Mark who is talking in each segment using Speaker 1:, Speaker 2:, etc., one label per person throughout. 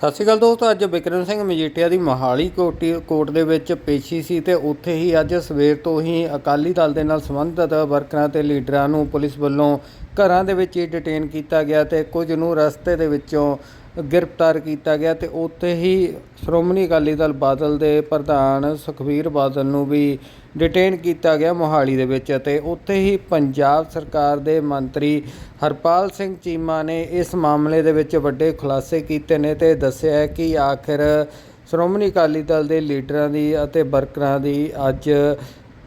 Speaker 1: ਸਤਿ ਸ਼੍ਰੀ ਅਕਾਲ ਦੋਸਤੋ, ਅੱਜ ਬਿਕਰਮ ਸਿੰਘ ਮਜੀਠੀਆ ਦੀ ਮੋਹਾਲੀ ਕੋਟੀ ਕੋਰਟ ਦੇ ਵਿੱਚ ਪੇਸ਼ੀ ਸੀ ਤੇ ਉੱਥੇ ਹੀ ਅੱਜ ਸਵੇਰ ਤੋਂ ਹੀ ਅਕਾਲੀ ਦਲ ਦੇ ਨਾਲ ਸੰਬੰਧਿਤ ਵਰਕਰਾਂ ਤੇ ਲੀਡਰਾਂ ਨੂੰ ਪੁਲਿਸ ਵੱਲੋਂ ਘਰਾਂ ਦੇ ਵਿੱਚ ਹੀ ਡਿਟੇਨ ਕੀਤਾ ਗਿਆ ਤੇ ਕੁਝ ਨੂੰ ਰਸਤੇ ਦੇ ਵਿੱਚੋਂ ਗ੍ਰਿਫਤਾਰ ਕੀਤਾ ਗਿਆ ਤੇ ਉੱਥੇ ਹੀ ਸ਼੍ਰੋਮਣੀ ਅਕਾਲੀ ਦਲ ਬਾਦਲ ਦੇ ਪ੍ਰਧਾਨ ਸੁਖਬੀਰ ਬਾਦਲ ਨੂੰ ਵੀ ਡਿਟੇਨ ਕੀਤਾ ਗਿਆ ਮੋਹਾਲੀ ਦੇ ਵਿੱਚ ਅਤੇ ਉੱਥੇ ਹੀ ਪੰਜਾਬ ਸਰਕਾਰ ਦੇ ਮੰਤਰੀ ਹਰਪਾਲ ਸਿੰਘ ਚੀਮਾ ਨੇ ਇਸ ਮਾਮਲੇ ਦੇ ਵਿੱਚ ਵੱਡੇ ਖੁਲਾਸੇ ਕੀਤੇ ਨੇ ਤੇ ਦੱਸਿਆ ਕਿ ਆਖਿਰ ਸ਼੍ਰੋਮਣੀ ਅਕਾਲੀ ਦਲ ਦੇ ਲੀਡਰਾਂ ਦੀ ਅਤੇ ਵਰਕਰਾਂ ਦੀ ਅੱਜ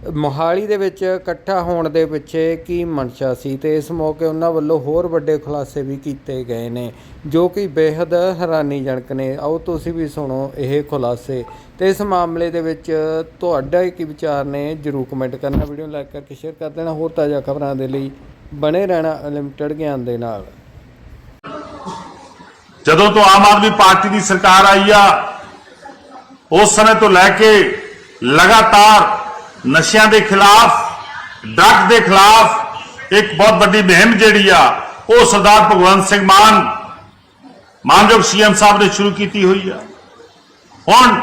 Speaker 1: ਮੋਹਾਲੀ ਦੇ ਵਿੱਚ ਇਕੱਠਾ ਹੋਣ ਦੇ ਪਿੱਛੇ ਕੀ ਮਨਸ਼ਾ ਸੀ ਅਤੇ ਇਸ ਮੌਕੇ ਉਹਨਾਂ ਵੱਲੋਂ ਹੋਰ ਵੱਡੇ ਖੁਲਾਸੇ ਵੀ ਕੀਤੇ ਗਏ ਨੇ, ਜੋ ਕਿ ਬੇਹੱਦ ਹੈਰਾਨੀਜਨਕ ਨੇ। ਆਓ ਤੁਸੀਂ ਵੀ ਸੁਣੋ ਇਹ ਖੁਲਾਸੇ। ਤੇ ਇਸ ਮਾਮਲੇ ਦੇ ਵਿੱਚ ਤੁਹਾਡਾ ਕੀ ਵਿਚਾਰ ਨੇ, ਜਰੂਰ ਕਮੈਂਟ ਕਰਨਾ, ਵੀਡੀਓ ਨੂੰ ਲਾਈਕ ਕਰਕੇ ਸ਼ੇਅਰ ਕਰ ਦੇਣਾ। ਹੋਰ ਤਾਜ਼ਾ ਖਬਰਾਂ ਦੇ ਲਈ ਬਣੇ ਰਹਿਣਾ ਅਨਲਿਮਟਿਡ ਗਿਆਨ ਦੇ ਨਾਲ।
Speaker 2: ਜਦੋਂ ਤੋਂ ਆਮ ਆਦਮੀ ਪਾਰਟੀ ਦੀ ਸਰਕਾਰ ਆਈ ਆ, ਉਸ ਸਮੇਂ ਤੋਂ ਲੈ ਕੇ ਲਗਾਤਾਰ ਨਸ਼ਿਆਂ ਦੇ ਖਿਲਾਫ, ਡਰੱਗ ਦੇ ਖਿਲਾਫ ਇੱਕ ਬਹੁਤ ਵੱਡੀ ਮੁਹਿੰਮ ਜਿਹੜੀ ਆ, ਉਹ ਸਰਦਾਰ ਭਗਵੰਤ ਸਿੰਘ ਮਾਨ, ਮਾਨਯੋਗ ਸੀਐਮ ਸਾਹਿਬ ਨੇ ਸ਼ੁਰੂ ਕੀਤੀ ਹੋਈ ਆ। ਹੁਣ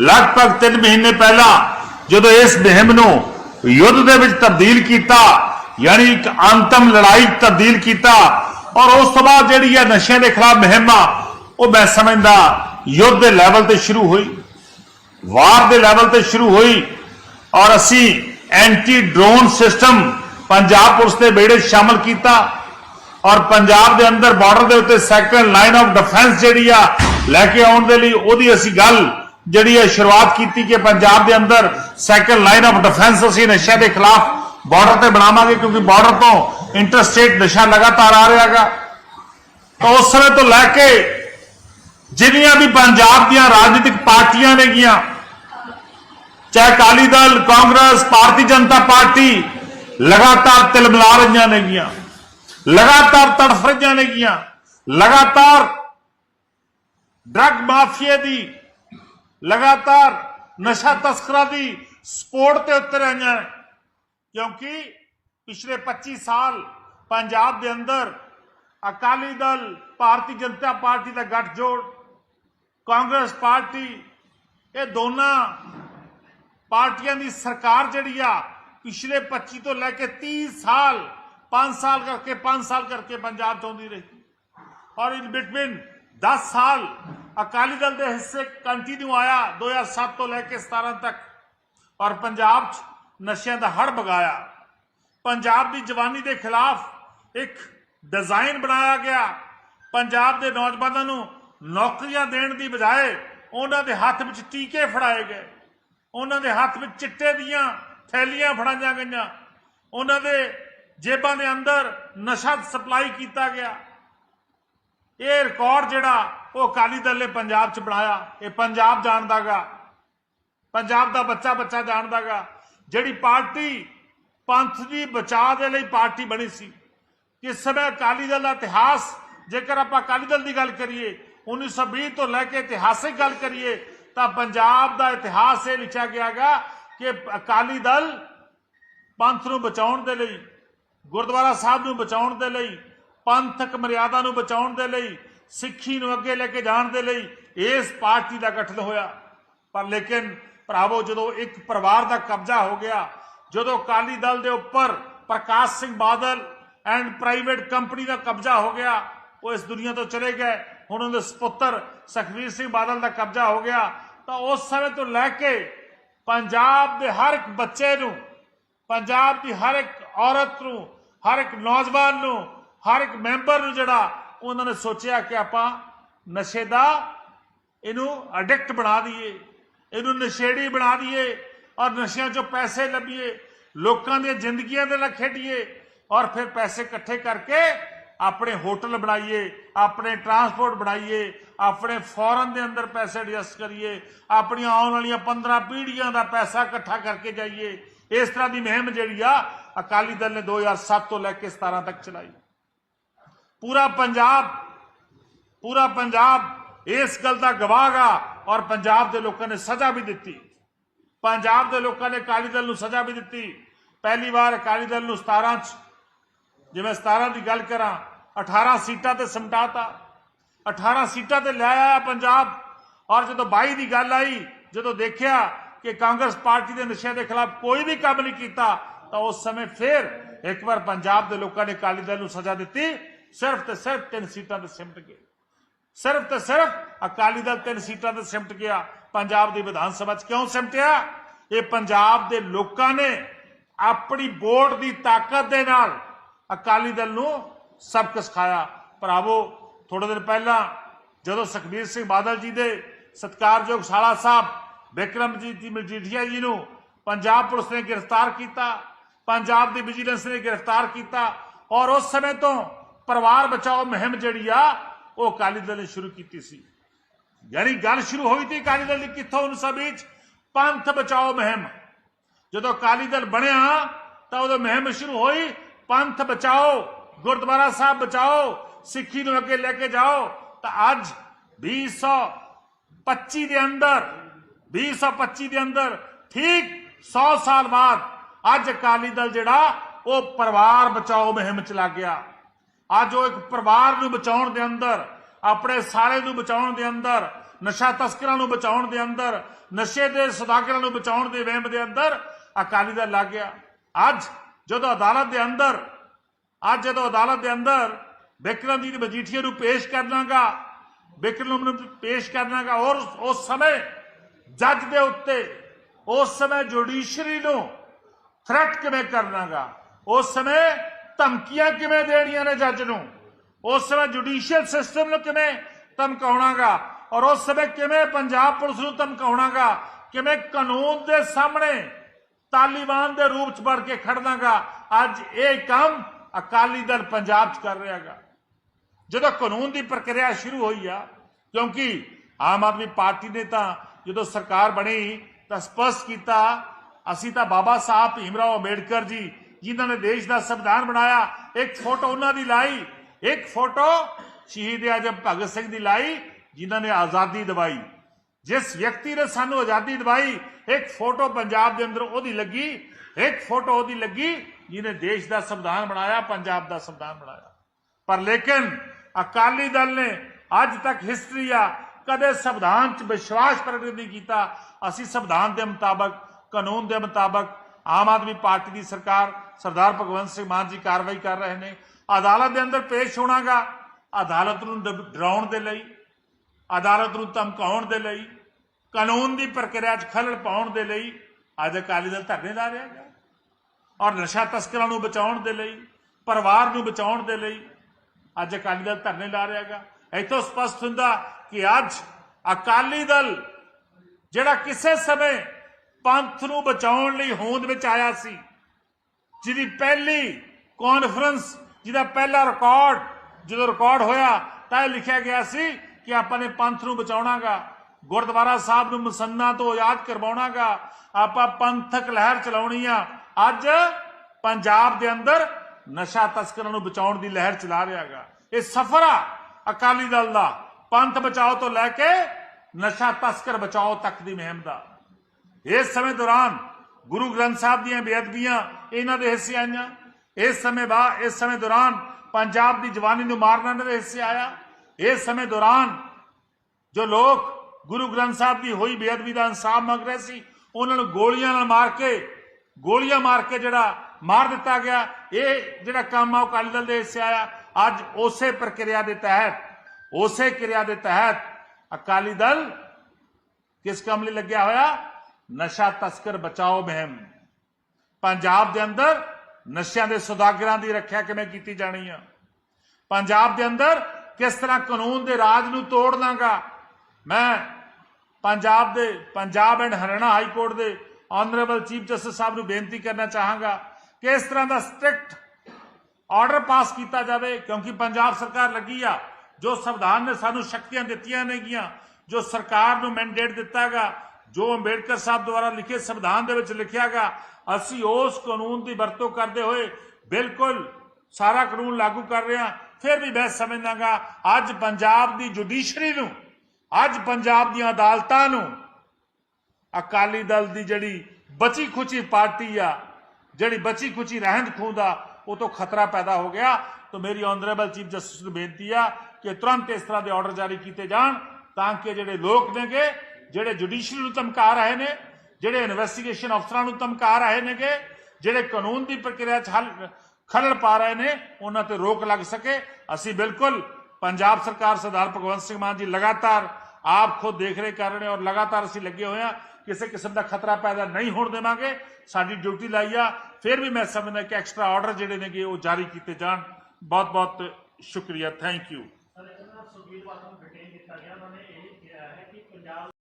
Speaker 2: ਲਗਭਗ 3 ਮਹੀਨੇ ਪਹਿਲਾਂ ਜਦੋਂ ਇਸ ਮੁਹਿੰਮ ਨੂੰ ਯੁੱਧ ਦੇ ਵਿੱਚ ਤਬਦੀਲ ਕੀਤਾ, ਯਾਨੀ ਇੱਕ ਅੰਤਮ ਲੜਾਈ ਤਬਦੀਲ ਕੀਤਾ, ਔਰ ਉਸ ਤੋਂ ਬਾਅਦ ਜਿਹੜੀ ਹੈ ਨਸ਼ਿਆਂ ਦੇ ਖਿਲਾਫ ਮੁਹਿੰਮ ਆ, ਉਹ ਮੈਂ ਸਮਝਦਾ ਯੁੱਧ ਦੇ ਲੈਵਲ ਤੇ ਸ਼ੁਰੂ ਹੋਈ, ਵਾਰ ਦੇ ਲੈਵਲ ਤੇ ਸ਼ੁਰੂ ਹੋਈ ਔਰ ਅਸੀਂ anti drone system Punjab police ਦੇ ਬੇੜੇ 'ਚ ਸ਼ਾਮਲ ਕੀਤਾ ਔਰ ਪੰਜਾਬ ਦੇ ਅੰਦਰ ਬਾਰਡਰ ਦੇ ਉੱਤੇ ਸੈਕੰਡ ਲਾਈਨ ਆਫ ਡਿਫੈਂਸ ਜਿਹੜੀ ਆ ਲੈ ਕੇ ਆਉਣ ਦੇ ਲਈ ਉਹਦੀ ਅਸੀਂ ਗੱਲ ਜਿਹੜੀ ਆ ਸ਼ੁਰੂਆਤ ਕੀਤੀ ਕਿ ਪੰਜਾਬ ਦੇ ਅੰਦਰ ਸੈਕੰਡ ਲਾਈਨ ਆਫ ਡਿਫੈਂਸ ਅਸੀਂ ਨਸ਼ਿਆਂ ਦੇ ਖਿਲਾਫ ਬਾਰਡਰ ਤੇ ਬਣਾਵਾਂਗੇ ਕਿਉਂਕਿ ਬਾਰਡਰ ਤੋਂ ਇੰਟਰਸਟੇਟ ਨਸ਼ਾ ਲਗਾਤਾਰ ਆ ਰਿਹਾਗਾ ਤਾਂ ਉਸ ਸਮੇਂ ਤੋਂ ਲੈ ਕੇ ਜਿੰਨੀਆਂ ਵੀ ਪੰਜਾਬ ਦੀਆਂ ਰਾਜਨੀਤਿਕ ਪਾਰਟੀਆਂ ਨੇਗੀਆਂ ਚਾਹੇ ਅਕਾਲੀ ਦਲ, ਕਾਂਗਰਸ, ਭਾਰਤੀ ਜਨਤਾ ਪਾਰਟੀ ਲਗਾਤਾਰ ਤਿਲਮਿਲਾ ਰਹੀਆਂ ਨੇਗੀਆਂ, ਲਗਾਤਾਰ ਤੜਫ ਰਹੀਆਂ ਨੇਗੀਆਂ, ਲਗਾਤਾਰ ਡਰੱਗ ਮਾਫੀਆ ਦੀ, ਲਗਾਤਾਰ ਨਸ਼ਾ ਤਸਕਰਾਂ ਦੀ ਸਪੋਰਟ ਤੇ ਉਤਰ ਰਹੀਆਂ ਨੇ। ਕਿਉਂਕਿ ਪਿਛਲੇ 25 ਸਾਲ ਪੰਜਾਬ ਦੇ ਅੰਦਰ ਅਕਾਲੀ ਦਲ, ਭਾਰਤੀ ਜਨਤਾ ਪਾਰਟੀ ਦਾ ਗੱਠਜੋੜ, ਕਾਂਗਰਸ ਪਾਰਟੀ, ਇਹ ਦੋਨਾਂ ਪਾਰਟੀਆਂ ਦੀ ਸਰਕਾਰ ਜਿਹੜੀ ਆ, ਪਿਛਲੇ 25 ਤੋਂ ਲੈ ਕੇ 30 ਸਾਲ 5 ਸਾਲ ਕਰਕੇ 5 ਸਾਲ ਕਰਕੇ ਪੰਜਾਬ ਚਾਹੁੰਦੀ ਰਹੀ। ਔਰ ਇਨ ਬਿਟਵੀਨ 10 ਸਾਲ ਅਕਾਲੀ ਦਲ ਦੇ ਹਿੱਸੇ ਕੰਟੀਨਿਊ ਆਇਆ 2007 ਤੋਂ ਲੈ ਕੇ 17 ਤੱਕ। ਔਰ ਪੰਜਾਬ 'ਚ ਨਸ਼ਿਆਂ ਦਾ ਹੜ ਬਗਾਇਆ ਪੰਜਾਬ ਦੀ ਜਵਾਨੀ ਦੇ ਖਿਲਾਫ ਇੱਕ ਡਿਜ਼ਾਈਨ ਬਣਾਇਆ ਗਿਆ। ਪੰਜਾਬ ਦੇ ਨੌਜਵਾਨਾਂ ਨੂੰ ਨੌਕਰੀਆਂ ਦੇਣ ਦੀ ਬਜਾਏ ਉਹਨਾਂ ਦੇ ਹੱਥ ਵਿੱਚ ਟੀਕੇ ਫੜਾਏ ਗਏ। ਉਹਨਾਂ ਦੇ ਹੱਥ ਵਿੱਚ ਚਿੱਟੇ ਦੀਆਂ ਥੈਲੀਆਂ ਫੜਾਈਆਂ ਗਈਆਂ। ਉਹਨਾਂ ਦੇ ਜੇਬਾਂ ਦੇ ਅੰਦਰ ਨਸ਼ਾ ਸਪਲਾਈ ਕੀਤਾ ਗਿਆ। ਇਹ ਰਿਕਾਰਡ ਜਿਹੜਾ ਉਹ ਅਕਾਲੀ ਦਲ ਨੇ ਪੰਜਾਬ 'ਚ ਬਣਾਇਆ। ਇਹ ਪੰਜਾਬ ਜਾਣਦਾਗਾ ਪੰਜਾਬ ਦਾ ਬੱਚਾ ਬੱਚਾ ਜਾਣਦਾਗਾ ਜਿਹੜੀ ਪਾਰਟੀ ਪੰਥ ਦੀ ਬਚਾਅ ਦੇ ਲਈ ਪਾਰਟੀ ਬਣੀ ਸੀ। ਕਿਸ ਸਮੇਂ ਅਕਾਲੀ ਦਲ ਦਾ ਇਤਿਹਾਸ, ਜੇਕਰ ਆਪਾਂ ਅਕਾਲੀ ਦਲ ਦੀ ਗੱਲ ਕਰੀਏ 1920 ਤੋਂ ਲੈ ਕੇ ਇਤਿਹਾਸਿਕ ਗੱਲ ਕਰੀਏ ਤਾਂ ਪੰਜਾਬ ਦਾ ਇਤਿਹਾਸ ਇਹ ਲਿਖਿਆ ਗਿਆਗਾ ਕਿ ਅਕਾਲੀ ਦਲ ਪੰਥ ਨੂੰ ਬਚਾਉਣ ਦੇ ਲਈ, ਗੁਰਦੁਆਰਾ ਸਾਹਿਬ ਨੂੰ ਬਚਾਉਣ ਦੇ ਲਈ, ਪੰਥਕ ਮਰਿਆਦਾ ਨੂੰ ਬਚਾਉਣ ਦੇ ਲਈ, ਸਿੱਖੀ ਨੂੰ ਅੱਗੇ ਲੈ ਕੇ ਜਾਣ ਦੇ ਲਈ ਇਸ ਪਾਰਟੀ ਦਾ ਗਠਨ ਹੋਇਆ। ਪਰ ਲੇਕਿਨ ਭਰਾਵੋ, ਜਦੋਂ ਇੱਕ ਪਰਿਵਾਰ ਦਾ ਕਬਜ਼ਾ ਹੋ ਗਿਆ, ਜਦੋਂ ਅਕਾਲੀ ਦਲ ਦੇ ਉੱਪਰ Prakash Singh Badal and private company ਦਾ ਕਬਜ਼ਾ ਹੋ ਗਿਆ ਉਹ ਇਸ ਦੁਨੀਆ ਤੋਂ ਚਲੇ ਗਏ। ਹੁਣ ਉਹਦੇ ਸੁਪੁੱਤਰ ਸੁਖਵੀਰ ਸਿੰਘ ਬਾਦਲ ਦਾ ਕਬਜ਼ਾ ਹੋ ਗਿਆ। ਤਾਂ ਉਸ ਸਮੇਂ ਤੋਂ ਲੈ ਕੇ ਪੰਜਾਬ ਦੇ ਹਰ ਇੱਕ ਬੱਚੇ ਨੂੰ, ਪੰਜਾਬ ਦੀ ਹਰ ਇੱਕ ਔਰਤ ਨੂੰ, ਹਰ ਇੱਕ ਨੌਜਵਾਨ ਨੂੰ, ਹਰ ਇੱਕ ਮੈਂਬਰ ਨੂੰ ਜਿਹੜਾ ਉਹਨਾਂ ਨੇ ਸੋਚਿਆ ਕਿ ਆਪਾਂ ਨਸ਼ੇ ਦਾ ਇਹਨੂੰ ਐਡਿਕਟ ਬਣਾ ਦਈਏ, ਇਹਨੂੰ ਨਸ਼ੇੜੀ ਬਣਾ ਦਈਏ ਔਰ ਨਸ਼ਿਆਂ 'ਚੋਂ ਪੈਸੇ ਲੱਭੀਏ, ਲੋਕਾਂ ਦੀਆਂ ਜ਼ਿੰਦਗੀਆਂ ਦੇ ਨਾਲ ਖੇਡੀਏ ਔਰ ਫਿਰ ਪੈਸੇ ਇਕੱਠੇ ਕਰਕੇ ਆਪਣੇ ਹੋਟਲ ਬਣਾਈਏ ਆਪਣੇ ਟਰਾਂਸਪੋਰਟ ਬਣਾਈਏ ਆਪਣੇ ਫੋਰਨ ਦੇ ਅੰਦਰ ਪੈਸੇ ਐਡਜਸਟ ਕਰੀਏ ਆਪਣੀਆਂ ਆਉਣ ਵਾਲੀਆਂ 15 ਪੀੜ੍ਹੀਆਂ ਦਾ ਪੈਸਾ ਇਕੱਠਾ ਕਰਕੇ ਜਾਈਏ ਇਸ ਤਰ੍ਹਾਂ ਦੀ ਮੁਹਿੰਮ ਜਿਹੜੀ ਆ ਅਕਾਲੀ ਦਲ ਨੇ 2007 ਤੋਂ ਲੈ ਕੇ 17 ਤੱਕ ਚਲਾਈ ਪੂਰਾ ਪੰਜਾਬ ਪੂਰਾ ਪੰਜਾਬ ਇਸ ਗੱਲ ਦਾ ਗਵਾਹਗਾ ਔਰ ਪੰਜਾਬ ਦੇ ਲੋਕਾਂ ਨੇ ਸਜ਼ਾ ਵੀ ਦਿੱਤੀ ਪੰਜਾਬ ਦੇ ਲੋਕਾਂ ਨੇ ਅਕਾਲੀ ਦਲ ਨੂੰ ਸਜ਼ਾ ਵੀ ਦਿੱਤੀ ਪਹਿਲੀ ਵਾਰ ਅਕਾਲੀ ਦਲ ਨੂੰ 17 ਚ ਜਿਵੇਂ 17 ਦੀ ਗੱਲ ਕਰਾਂ 18 ਸੀਟਾਂ ਤੇ ਸਮਟਾਤਾ 18 ਸੀਟਾਂ ਤੇ ਲੈ ਆਇਆ ਪੰਜਾਬ। ਔਰ ਜਦੋਂ 22 ਦੀ ਗੱਲ ਆਈ, ਜਦੋਂ ਦੇਖਿਆ ਕਿ ਕਾਂਗਰਸ ਪਾਰਟੀ ਦੇ ਨਸ਼ਿਆਂ ਦੇ ਖਿਲਾਫ ਕੋਈ ਵੀ ਕੰਮ ਨਹੀਂ ਕੀਤਾ, ਤਾਂ ਉਸ ਸਮੇਂ ਫਿਰ ਇੱਕ ਵਾਰ ਪੰਜਾਬ ਦੇ ਲੋਕਾਂ ਨੇ ਅਕਾਲੀ ਦਲ ਨੂੰ ਸਜ਼ਾ ਦਿੱਤੀ। ਸਿਰਫ ਤੇ ਸਿਰਫ ਤਿੰਨ ਸੀਟਾਂ ਤੇ ਸਿਮਟ ਗਏ। ਸਿਰਫ ਤੇ ਸਿਰਫ ਅਕਾਲੀ ਦਲ ਤਿੰਨ ਸੀਟਾਂ ਤੇ ਸਿਮਟ ਗਿਆ। ਪੰਜਾਬ ਦੀ ਵਿਧਾਨ ਸਭਾ 'ਚ ਕਿਉਂ ਸਿਮਟਿਆ? ਇਹ ਪੰਜਾਬ ਦੇ ਲੋਕਾਂ ਨੇ ਆਪਣੀ ਵੋਟ ਦੀ ਤਾਕਤ ਦੇ ਨਾਲ ਅਕਾਲੀ ਦਲ ਨੂੰ ਸਬਕ ਸਿਖਾਇਆ। ਭਰਾਵੋ ਥੋੜੇ ਦਿਨ ਪਹਿਲਾਂ ਜਦੋਂ ਸੁਖਬੀਰ ਸਿੰਘ ਬਾਦਲ ਜੀ ਦੇ ਸਤਿਕਾਰਯੋਗ ਸਾਲਾ ਸਾਹਿਬ ਵਿਕਰਮਜੀਤ ਮਜੀਠੀਆ ਜੀ ਨੂੰ ਪੰਜਾਬ ਪੁਲਿਸ ਨੇ ਗ੍ਰਿਫਤਾਰ ਕੀਤਾ, ਪੰਜਾਬ ਦੀ ਵਿਜੀਲੈਂਸ ਨੇ ਗ੍ਰਿਫਤਾਰ ਕੀਤਾ ਔਰ ਉਸ ਸਮੇਂ ਤੋਂ ਪਰਿਵਾਰ ਬਚਾਓ ਮੁਹਿੰਮ ਜਿਹੜੀ ਆ, ਉਹ ਅਕਾਲੀ ਦਲ ਨੇ ਸ਼ੁਰੂ ਕੀਤੀ ਸੀ। ਯਾਨੀ ਗੱਲ ਸ਼ੁਰੂ ਹੋਈ ਤੀ ਅਕਾਲੀ ਦਲ ਦੀ ਕਿੱਥੋਂ ਉਸ ਵਿੱਚ? ਪੰਥ ਬਚਾਓ ਮੁਹਿੰਮ। ਜਦੋਂ ਅਕਾਲੀ ਦਲ ਬਣਿਆ ਤਾਂ ਉਦੋਂ ਮੁਹਿੰਮ ਸ਼ੁਰੂ ਹੋਈ, ਪੰਥ ਬਚਾਓ ਗੁਰਦੁਆਰਾ ਸਾਹਿਬ ਬਚਾਓ, ਸਿੱਖੀ ਨੂੰ ਅੱਗੇ ਲੈ ਕੇ ਜਾਓ, ਤਾਂ ਅੱਜ 2025 ਦੇ ਅੰਦਰ 2025 ਦੇ ਅੰਦਰ ਠੀਕ 100 ਸਾਲ ਬਾਅਦ ਅੱਜ ਅਕਾਲੀ ਦਲ ਜਿਹੜਾ, ਉਹ ਪਰਿਵਾਰ ਬਚਾਓ ਮੁਹਿੰਮ ਚ ਲੱਗ ਗਿਆ। ਅੱਜ ਉਹ ਇੱਕ ਪਰਿਵਾਰ ਨੂੰ ਬਚਾਉਣ ਦੇ ਅੰਦਰ, ਆਪਣੇ ਸਾਰੇ ਨੂੰ ਬਚਾਉਣ ਦੇ ਅੰਦਰ, ਨਸ਼ਾ ਤਸਕਰਾਂ ਨੂੰ ਬਚਾਉਣ ਦੇ ਅੰਦਰ, ਨਸ਼ੇ ਦੇ ਸਦਾਗਰਾਂ ਨੂੰ ਬਚਾਉਣ ਦੇ ਵਹਿਮ ਦੇ ਅੰਦਰ ਅਕਾਲੀ ਦਲ ਲੱਗ ਗਿਆ। ਅੱਜ ਜਦੋਂ ਅਦਾਲਤ ਦੇ ਅੰਦਰ ਅੱਜ ਜਦੋਂ ਅਦਾਲਤ ਦੇ ਅੰਦਰ ਵਿਕਰਮਜੀਤ ਮਜੀਠੀਆ ਨੂੰ ਪੇਸ਼ ਕਰਨਾਗਾ, ਵਿਕਰਮ ਨੂੰ ਪੇਸ਼ ਕਰਨਾਗਾ, ਔਰ ਉਸ ਸਮੇਂ ਜੱਜ ਦੇ ਉੱਤੇ ਉਸ ਸਮੇਂ ਜੁਡੀਸ਼ਰੀ ਨੂੰ ਥ੍ਰੈਟ ਕਿਵੇਂ ਕਰਨਾਗਾ, ਉਸ ਸਮੇਂ ਧਮਕੀਆਂ ਕਿਵੇਂ ਦੇਣੀਆਂ ਨੇ ਜੱਜ ਨੂੰ, ਉਸ ਸਮੇਂ ਜੁਡੀਸ਼ੀਅਲ ਸਿਸਟਮ ਨੂੰ ਕਿਵੇਂ ਧਮਕਾਉਣਾਗਾ, ਔਰ ਉਸ ਸਮੇਂ ਕਿਵੇਂ ਪੰਜਾਬ ਪੁਲਿਸ ਨੂੰ ਧਮਕਾਉਣਾਗਾ, ਕਿਵੇਂ ਕਾਨੂੰਨ ਦੇ ਸਾਹਮਣੇ ਤਾਲਿਬਾਨ ਦੇ ਰੂਪ ਚ ਬਣ ਕੇ ਖੜਨਾਗਾ, ਅੱਜ ਇਹ ਕੰਮ ਅਕਾਲੀ ਦਲ ਪੰਜਾਬ ਚ ਕਰ ਰਿਹਾਗਾ ਜਦੋਂ ਕਾਨੂੰਨ ਦੀ ਪ੍ਰਕਿਰਿਆ ਸ਼ੁਰੂ ਹੋਈ ਆ, ਕਿਉਂਕਿ ਆਮ ਆਦਮੀ ਪਾਰਟੀ ਨੇ ਤਾਂ ਜਦੋਂ ਸਰਕਾਰ ਬਣੀ ਤਾਂ ਸਪਸ਼ਟ ਕੀਤਾ, ਅਸੀਂ ਤਾਂ ਬਾਬਾ ਸਾਹਿਬ ਭੀਮਰਾਓ ਅੰਬੇਡਕਰ ਜੀ, ਜਿਨ੍ਹਾਂ ਨੇ ਦੇਸ਼ ਦਾ ਸੰਵਿਧਾਨ ਬਣਾਇਆ, ਇੱਕ ਫੋਟੋ ਉਹਨਾਂ ਦੀ ਲਾਈ, ਇੱਕ ਫੋਟੋ ਸ਼ਹੀਦ ਆਜਮ ਭਗਤ ਸਿੰਘ ਦੀ ਲਾਈ, ਜਿਨ੍ਹਾਂ ਨੇ ਆਜ਼ਾਦੀ ਦਿਵਾਈ। ਜਿਸ ਵਿਅਕਤੀ ਨੇ ਸਾਨੂੰ ਆਜ਼ਾਦੀ ਦਿਵਾਈ, ਇੱਕ ਫੋਟੋ ਪੰਜਾਬ ਦੇ ਅੰਦਰ ਉਹਦੀ ਲੱਗੀ, ਇੱਕ ਫੋਟੋ ਉਹਦੀ ਲੱਗੀ ਜਿਹਨੇ ਦੇਸ਼ ਦਾ ਸੰਵਿਧਾਨ ਬਣਾਇਆ, ਪੰਜਾਬ ਦਾ ਸੰਵਿਧਾਨ ਬਣਾਇਆ। ਪਰ ਲੇਕਿਨ ਅਕਾਲੀ ਦਲ ਨੇ ਅੱਜ ਤੱਕ ਹਿਸਟਰੀ ਆ, ਕਦੇ ਸੰਵਿਧਾਨ 'ਚ ਵਿਸ਼ਵਾਸ ਪ੍ਰਗਟ ਨਹੀਂ ਕੀਤਾ। ਅਸੀਂ ਸੰਵਿਧਾਨ ਦੇ ਮੁਤਾਬਕ, ਕਾਨੂੰਨ ਦੇ ਮੁਤਾਬਕ ਆਮ ਆਦਮੀ ਪਾਰਟੀ ਦੀ ਸਰਕਾਰ ਸਰਦਾਰ ਭਗਵੰਤ ਸਿੰਘ ਮਾਨ ਜੀ ਕਾਰਵਾਈ ਕਰ ਰਹੇ ਨੇ। ਅਦਾਲਤ ਦੇ ਅੰਦਰ ਪੇਸ਼ ਹੋਣਾਗਾ। ਅਦਾਲਤ ਨੂੰ ਡਰਾਉਣ ਦੇ ਲਈ, ਅਦਾਲਤ ਨੂੰ ਧਮਕਾਉਣ ਦੇ ਲਈ, ਕਾਨੂੰਨ ਦੀ ਪ੍ਰਕਿਰਿਆ 'ਚ ਖਲਲ ਪਾਉਣ ਦੇ ਲਈ ਅੱਜ ਅਕਾਲੀ ਦਲ ਧਰਨੇ ਲਾ ਰਿਹਾ ਹੈ। ਔਰ ਨਸ਼ਾ ਤਸਕਰਾਂ ਨੂੰ ਬਚਾਉਣ ਦੇ ਲਈ, ਪਰਿਵਾਰ ਨੂੰ ਬਚਾਉਣ ਦੇ ਲਈ ਅੱਜ ਅਕਾਲੀ ਦਲ ਧਰਨੇ ਲਾ ਰਿਹਾਗਾ ਇੱਥੋਂ ਸਪਸ਼ਟ ਹੁੰਦਾ ਕਿ ਅੱਜ ਅਕਾਲੀ ਦਲ ਜਿਹੜਾ ਕਿਸੇ ਸਮੇਂ ਪੰਥ ਨੂੰ ਬਚਾਉਣ ਲਈ ਹੋਂਦ ਵਿੱਚ ਆਇਆ ਸੀ, ਜਿਹਦੀ ਪਹਿਲੀ ਕਾਨਫਰੰਸ ਜਿਹਦਾ ਪਹਿਲਾ ਰਿਕਾਰਡ ਜਦੋਂ ਰਿਕਾਰਡ ਹੋਇਆ, ਤਾਂ ਇਹ ਲਿਖਿਆ ਗਿਆ ਸੀ ਕਿ ਆਪਾਂ ਨੇ ਪੰਥ ਨੂੰ ਬਚਾਉਣਾਗਾ, ਗੁਰਦੁਆਰਾ ਸਾਹਿਬ ਨੂੰ ਮਸੰਨਾ ਤੋਂ ਆਜ਼ਾਦ ਕਰਵਾਉਣਾਗਾ, ਆਪਾਂ ਪੰਥਕ ਲਹਿਰ ਚਲਾਉਣੀ ਆ ਅੱਜ ਪੰਜਾਬ ਦੇ ਅੰਦਰ ਨਸ਼ਾ ਤਸਕਰਾਂ ਨੂੰ ਬਚਾਉਣ ਦੀ ਲਹਿਰ ਚਲਾ ਰਿਹਾਗਾ ਇਹ ਸਫਰ ਆ ਅਕਾਲੀ ਦਲ ਦਾ। ਪੰਥ ਬਚਾਓ ਤੋਂ ਲੈ ਕੇ ਨਸ਼ਾ ਤਸਕਰ ਬਚਾਓ ਤੱਕ ਦੀ ਮੁਹਿੰਮ ਦਾ। ਇਸ ਸਮੇਂ ਦੌਰਾਨ ਗੁਰੂ ਗ੍ਰੰਥ ਸਾਹਿਬ ਦੀਆਂ ਬੇਅਦਬੀਆਂ ਇਹਨਾਂ ਦੇ ਹਿੱਸੇ ਆਈਆਂ। ਇਸ ਸਮੇਂ ਬਾਅਦ ਇਸ ਸਮੇਂ ਦੌਰਾਨ ਪੰਜਾਬ ਦੀ ਜਵਾਨੀ ਨੂੰ ਮਾਰਨਾ ਇਹਨਾਂ ਦੇ ਹਿੱਸੇ ਆਇਆ। ਇਸ ਸਮੇਂ ਦੌਰਾਨ ਜੋ ਲੋਕ ਗੁਰੂ ਗ੍ਰੰਥ ਸਾਹਿਬ ਦੀ ਹੋਈ ਬੇਅਦਬੀ ਦਾ ਇਨਸਾਫ ਮੰਗ ਰਹੇ ਸੀ, ਉਹਨਾਂ ਨੂੰ ਗੋਲੀਆਂ ਨਾਲ ਮਾਰ ਕੇ ਗੋਲੀਆਂ ਮਾਰ ਕੇ ਜਿਹੜਾ ਮਾਰ ਦਿੱਤਾ ਗਿਆ, ਇਹ ਜਿਹੜਾ ਕੰਮ ਆ ਉਹ ਅਕਾਲੀ ਦਲ ਦੇ ਹਿੱਸੇ ਆਇਆ ਅੱਜ ਉਸੇ ਪ੍ਰਕਿਰਿਆ ਦੇ ਤਹਿਤ, ਉਸੇ ਕਿਰਿਆ ਦੇ ਤਹਿਤ ਅਕਾਲੀ ਦਲ ਕਿਸ ਕੰਮ ਲਈ ਲੱਗਿਆ ਹੋਇਆ? ਨਸ਼ਾ ਤਸਕਰ ਬਚਾਓ ਮੁਹਿੰਮ। ਪੰਜਾਬ ਦੇ ਅੰਦਰ ਨਸ਼ਿਆਂ ਦੇ ਸੁਦਾਗਰਾਂ ਦੀ ਰੱਖਿਆ ਕਿਵੇਂ ਕੀਤੀ ਜਾਣੀ ਆ? ਪੰਜਾਬ ਦੇ ਅੰਦਰ ਕਿਸ ਤਰ੍ਹਾਂ ਕਾਨੂੰਨ ਦੇ ਰਾਜ ਨੂੰ ਤੋੜ ਲਾਂਗਾ ਮੈਂ ਪੰਜਾਬ ਦੇ, Punjab and Haryana high court ਦੇ ਆਨਰੇਬਲ ਚੀਫ ਜਸਟਿਸ ਸਾਹਿਬ ਨੂੰ ਬੇਨਤੀ ਕਰਨਾ ਚਾਹਾਂਗਾ ਕਿ ਇਸ ਤਰ੍ਹਾਂ ਦਾ ਸਟ੍ਰਿਕਟ ਆਰਡਰ ਪਾਸ ਕੀਤਾ ਜਾਵੇ, ਕਿਉਂਕਿ ਪੰਜਾਬ ਸਰਕਾਰ ਲੱਗੀ ਆ, ਜੋ ਸੰਵਿਧਾਨ ਨੇ ਸਾਨੂੰ ਸ਼ਕਤੀਆਂ ਦਿੱਤੀਆਂ ਨੇਗੀਆਂ, ਜੋ ਸਰਕਾਰ ਨੂੰ ਮੈਂਡੇਟ ਦਿੱਤਾਗਾ, ਜੋ ਅੰਬੇਡਕਰ ਸਾਹਿਬ ਦੁਆਰਾ ਲਿਖੇ ਸੰਵਿਧਾਨ ਦੇ ਵਿੱਚ ਲਿਖਿਆਗਾ, ਅਸੀਂ ਉਸ ਕਾਨੂੰਨ ਦੀ ਵਰਤੋਂ ਕਰਦੇ ਹੋਏ ਬਿਲਕੁਲ ਸਾਰਾ ਕਾਨੂੰਨ ਲਾਗੂ ਕਰ ਰਹੇ ਹਾਂ। ਫਿਰ ਵੀ ਮੈਂ ਸਮਝਦਾਗਾ, ਅੱਜ ਪੰਜਾਬ ਦੀ ਜੁਡੀਸ਼ਰੀ ਨੂੰ, ਅੱਜ ਪੰਜਾਬ ਦੀਆਂ ਅਦਾਲਤਾਂ ਨੂੰ ਅਕਾਲੀ ਦਲ ਦੀ ਜਿਹੜੀ ਬਚੀ ਖੁਚੀ ਪਾਰਟੀ ਆ, ਜਿਹੜੀ ਬਚੀ ਖੁਚੀ ਰਹਿੰਦ ਖੂੰਦ ਆ, ਉਹ ਤੋਂ ਖਤਰਾ ਪੈਦਾ ਹੋ ਗਿਆ। ਤਾਂ ਮੇਰੀ ਆਨਰੇਬਲ ਚੀਫ ਜਸਟਿਸ ਨੂੰ ਬੇਨਤੀ ਆ ਕਿ ਤੁਰੰਤ ਇਸ ਤਰ੍ਹਾਂ ਦੇ ਆਰਡਰ ਜਾਰੀ ਕੀਤੇ ਜਾਣ ਤਾਂ ਕਿ ਜਿਹੜੇ ਲੋਕ ਨੇਗੇ, ਜਿਹੜੇ ਜੁਡੀਸ਼ੀਅਲ ਨੂੰ ਧਮਕਾ ਰਹੇ ਨੇ, ਜਿਹੜੇ ਇਨਵੈਸਟੀਗੇਸ਼ਨ ਅਫਸਰਾਂ ਨੂੰ ਧਮਕਾ ਰਹੇ ਨੇਗੇ, ਜਿਹੜੇ ਕਾਨੂੰਨ ਦੀ ਪ੍ਰਕਿਰਿਆ 'ਚ ਖਲਲ ਪਾ ਰਹੇ ਨੇ, ਉਹਨਾਂ ਤੇ ਰੋਕ ਲੱਗ ਸਕੇ। ਅਸੀਂ ਬਿਲਕੁਲ ਪੰਜਾਬ ਸਰਕਾਰ ਸਰਦਾਰ ਭਗਵੰਤ ਸਿੰਘ ਮਾਨ ਜੀ ਲਗਾਤਾਰ ਆਪ ਖੁਦ ਦੇਖ ਰਹੇ ਕਰ ਰਹੇ ਔਰ ਲਗਾਤਾਰ ਅਸੀਂ ਲੱਗੇ ਹੋਏ ਆ ਕਿਸੇ ਕਿਸਮ ਦਾ ਖਤਰਾ ਪੈਦਾ ਨਹੀਂ ਹੋਣ ਦੇਵਾਂਗੇ। ਸਾਡੀ ਡਿਊਟੀ ਲਾਈ ਆ। ਫਿਰ ਵੀ ਮੈਂ ਸਮਝਦਾ ਕਿ ਐਕਸਟਰਾ ਆਰਡਰ ਜਿਹੜੇ ਨੇਗੇ ਉਹ ਜਾਰੀ ਕੀਤੇ ਜਾਣ। ਬਹੁਤ ਬਹੁਤ ਸ਼ੁਕਰੀਆ ਥੈਂਕ ਯੂ